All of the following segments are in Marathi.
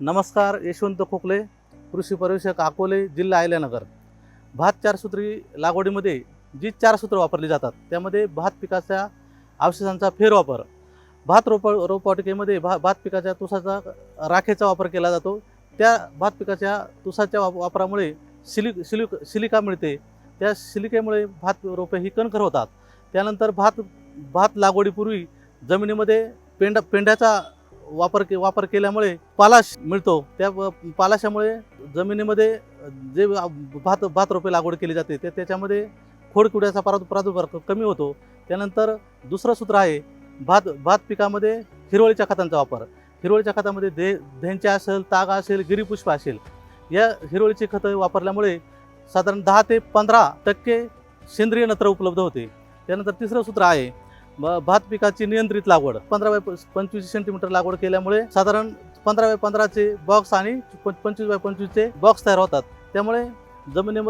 नमस्कार यशवंत खोकले कृषी पर्यवेक्षक अकोले जिल्हा आयल्यानगर भात चारसूत्री लागवडीमध्ये जी चार सूत्र वापरली जातात त्यामध्ये भात पिकाच्या अवशेषांचा फेरवापर भात रोप रोपवाटिकेमध्ये भा भात पिकाच्या तुसाचा राखेचा वापर केला जातो. त्या भात पिकाच्या तुसाच्या वाप वापरामुळे सिलि सिलिक सिलिका मिळते. त्या सिलिकेमुळे भात रोपे ही कणखर होतात. त्यानंतर भात भात लागवडीपूर्वी जमिनीमध्ये पेंडा पेंड्याचा वापर के वापर केल्यामुळे पालाश मिळतो. त्या पालाशामुळे जमिनीमध्ये जे भात भात रोपे लागवड केली जाते ते त्याच्यामध्ये खोडकिड्याचा प्रादु प्रादुर्भाव कमी होतो. त्यानंतर दुसरं सूत्र आहे भात भात पिकामध्ये हिरवळीच्या खतांचा वापर. हिरवळीच्या खतामध्ये दे धेंच्या असेल तागा असेल गिरीपुष्प असेल या हिरवळीची खतं वापरल्यामुळे साधारण दहा ते पंधरा टक्के सेंद्रिय नत्र उपलब्ध होते. त्यानंतर तिसरं सूत्र आहे भात पिकाची नियंत्रित लागवड. पंधरा बाय प- पंचवीस सेंटीमीटर लागवड केल्यामुळे साधारण पंधरा बाय पंधराचे बॉक्स आणि पंचवीस बाय पंचवीसचे बॉक्स तयार होतात. त्यामुळे जमिनी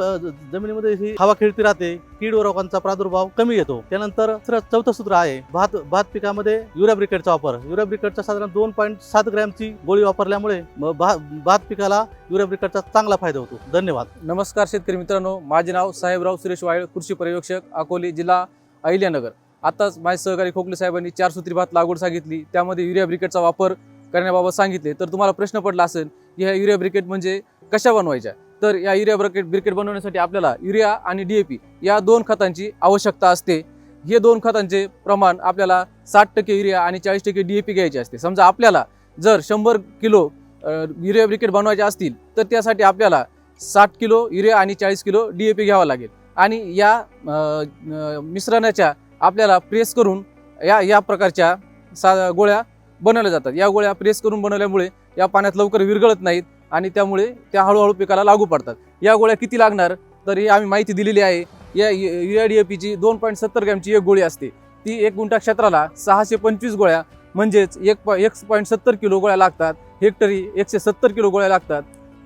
जमिनीमध्ये ही हवा खेळती राहते कीड व रोगांचा प्रादुर्भाव कमी येतो. त्यानंतर चौथं सूत्र आहे भात भात पिकामध्ये युरिया ब्रिकेटचा वापर. युरिया ब्रिकेटचा साधारण दोन पॉईंट सात ग्रॅमची गोळी वापरल्यामुळे भा- भात पिकाला युरिया ब्रिकेटचा चांगला फायदा होतो. धन्यवाद. नमस्कार शेतकरी मित्रांनो माझे नाव साहेबराव सुरेश वायल कृषी पर्यवेक्षक अकोले जिल्हा अहिल्यानगर. आताच माझे सहकारी खोकले साहेबांनी चार सूत्री भात लागवड सांगितली त्यामध्ये युरिया ब्रिकेटचा वापर करण्याबाबत सांगितले. तर तुम्हाला प्रश्न पडला असेल की ह्या युरिया ब्रिकेट म्हणजे कशा बनवायच्या? तर या युरिया ब्रिकेट ब्रिकेट बनवण्यासाठी आपल्याला युरिया आणि डी ए पी या दोन खतांची आवश्यकता असते. हे दोन खतांचे प्रमाण आपल्याला साठ टक्के युरिया आणि चाळीस टक्के डी ए पी घ्यायचे असते. समजा आपल्याला जर शंभर किलो युरिया ब्रिकेट बनवायचे असतील तर त्यासाठी आपल्याला साठ किलो युरिया आणि चाळीस किलो डी ए पी घ्यावा लागेल. आणि या मिश्रणाच्या आपल्याला प्रेस करून या या प्रकारच्या सा गोळ्या बनवल्या जातात. या गोळ्या प्रेस करून बनवल्यामुळे या पाण्यात लवकर विरघळत नाहीत आणि त्यामुळे त्या हळूहळू पिकाला लागू पडतात. या गोळ्या किती लागणार? तर ही आम्ही माहिती दिलेली आहे. या यु- आय डी ए पीची दोन पॉईंट सत्तर ग्रॅमची एक गोळी असते. ती एक गुंठा क्षेत्राला सहाशे पंचवीस गोळ्या म्हणजेच एक पॉ एक पॉईंट सत्तर किलो गोळ्या लागतात. हेक्टरी एकशे सत्तर किलो गोळ्या लागतात.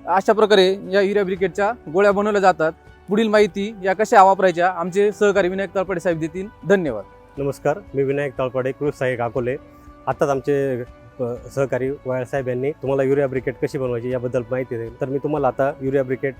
अशा प्रकारे या युरिया ब्रिकेटच्या गोळ्या बनवल्या जातात. पुढील माहिती या कशा वापरायच्या? आमचे सहकारी विनायक तळपडे साहेब देतील. धन्यवाद. नमस्कार मी विनायक ताळपाडे कृष सहाय्यक अकोले. आत्ताच आमचे सहकारी वाळसाहेब यांनी तुम्हाला युरिया ब्रिकेट कशी बनवायची याबद्दल माहिती देईल तर मी तुम्हाला आता युरिया ब्रिकेट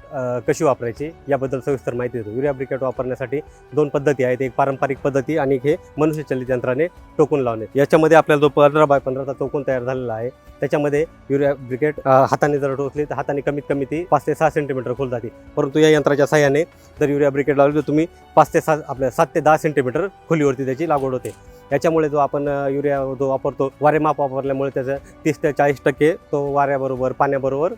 कशी वापरायची याबद्दल सविस्तर माहिती देतो. युरिया ब्रिकेट वापरण्यासाठी दोन पद्धती आहेत. एक पारंपरिक पद्धती आणि हे मनुष्यचलित यंत्राने टोकून लावणे. याच्यामध्ये आपल्याला जो पंधरा बाय पंधराचा टोकून तयार झालेला आहे त्याच्यामध्ये युरिया ब्रिकेट हाताने जर टोचली तर हाताने कमीत कमी ती पाच ते सहा सेंटीमीटर खोल जाते. परंतु या यंत्राच्या सहाय्याने जर युरिया ब्रिकेट लावली तर तुम्ही पाच ते सहा आपल्या सात ते दहा सेंटीमीटर खोलीवरती त्याची लागवड होते. याच्यामुळे जो आपण युरिया जो वापरतो वारेमाप वापरल्यामुळे त्याचं तीस ते चाळीस टक्के तो वाऱ्याबरोबर पाण्याबरोबर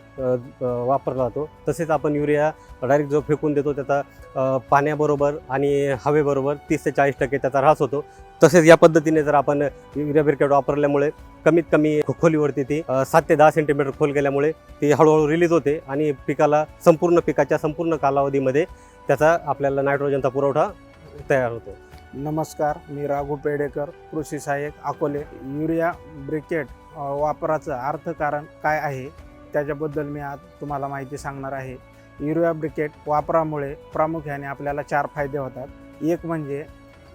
वापरला जातो. तसेच आपण युरिया डायरेक्ट जो फेकून देतो त्याचा पाण्याबरोबर आणि हवेबरोबर तीस ते चाळीस टक्के त्याचा ऱ्हास होतो. तसेच या पद्धतीने जर आपण युरिया ब्रिकेट वापरल्यामुळे कमीत कमी खोलीवरती ती सात ते दहा सेंटीमीटर खोल गेल्यामुळे ती हळूहळू रिलीज होते आणि पिकाला संपूर्ण पिकाच्या संपूर्ण कालावधीमध्ये त्याचा आपल्याला नायट्रोजनचा पुरवठा तयार होतो. नमस्कार मी राघू पेडेकर कृषी सहाय्यक अकोले. युरिया ब्रिकेट वापराचं अर्थकारण काय आहे? त्याच्याबद्दल मी आज तुम्हाला माहिती सांगणार आहे. युरिया ब्रिकेट वापरामुळे प्रामुख्याने आपल्याला चार फायदे होतात. एक म्हणजे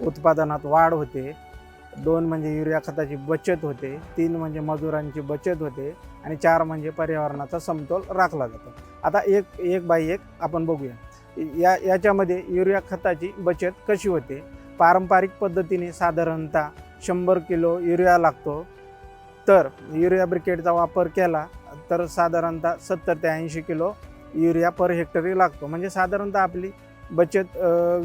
उत्पादनात वाढ होते. दोन म्हणजे युरिया खताची बचत होते. तीन म्हणजे मजुरांची बचत होते. आणि चार म्हणजे पर्यावरणाचा समतोल राखला जातो. आता एक एक बाय एक आपण बघूया. या याच्यामध्ये युरिया खताची बचत कशी होते? पारंपरिक पद्धतीने साधारणतः शंभर किलो युरिया लागतो. तर युरिया ब्रिकेटचा वापर केला तर साधारणतः सत्तर ते ऐंशी किलो युरिया पर हेक्टरी लागतो. म्हणजे साधारणतः आपली बचत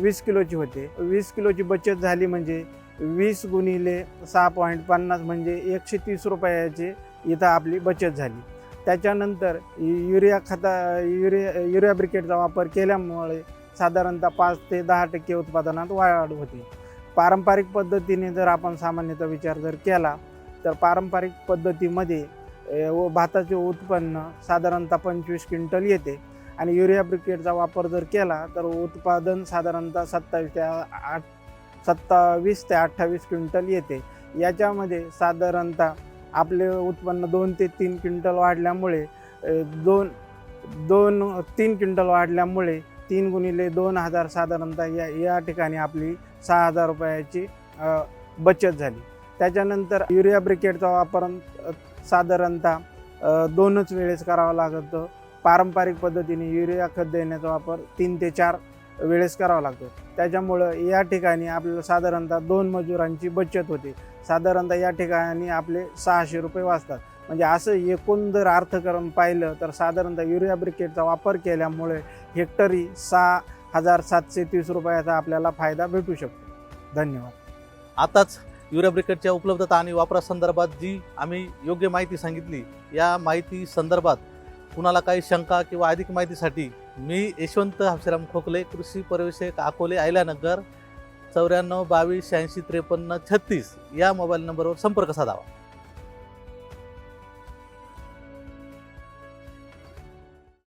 वीस किलोची होते. वीस किलोची बचत झाली म्हणजे वीस गुणिले सहा पॉईंट पन्नास म्हणजे एकशे तीस रुपयाची इथं आपली बचत झाली. त्याच्यानंतर युरिया खता युरिया युरिया ब्रिकेटचा वापर केल्यामुळे साधारणतः पाच ते दहा टक्के उत्पादनात वाढ होते. पारंपरिक पद्धतीने जर आपण सामान्यतः विचार जर केला तर पारंपरिक पद्धतीमध्ये व भाताचे उत्पन्न साधारणतः पंचवीस क्विंटल येते. आणि युरिया ब्रिकेटचा वापर जर केला तर उत्पादन साधारणतः सत्तावीस ते आठ सत्तावीस ते अठ्ठावीस क्विंटल येते. याच्यामध्ये साधारणतः आपले उत्पन्न दोन ते तीन क्विंटल वाढल्यामुळे दोन दोन तीन क्विंटल वाढल्यामुळे तीन गुणिले दोन हजार साधारणतः या या ठिकाणी आपली सहा हजार रुपयाची बचत झाली. त्याच्यानंतर युरिया ब्रिकेटचा वापर साधारणतः दोनच वेळेस करावं लागतो पारंपरिक पद्धतीने युरिया खत देण्याचा वापर तीन ते चार वेळेस करावा लागतो. त्याच्यामुळं या ठिकाणी आपल्याला साधारणतः दोन मजुरांची बचत होते. साधारणतः या ठिकाणी आपले सहाशे रुपये वाचतात. म्हणजे असं एकूण जर अर्थकरण पाहिलं तर साधारणतः युरिया ब्रिकेटचा वापर केल्यामुळे हेक्टरी सहा हजार सातशे तीस रुपयाचा आपल्याला फायदा भेटू शकतो. धन्यवाद. आताच युरिया ब्रिकेटच्या उपलब्धता आणि वापरासंदर्भात जी आम्ही योग्य माहिती सांगितली या माहिती संदर्भात कुणाला काही शंका किंवा अधिक माहितीसाठी मी यशवंत हापशिराम खोकले कृषी परिवेशक अकोले आयल्यानगर चौऱ्याण्णव बावीस शहाऐंशी त्रेपन्न छत्तीस या मोबाईल नंबरवर संपर्क साधावा.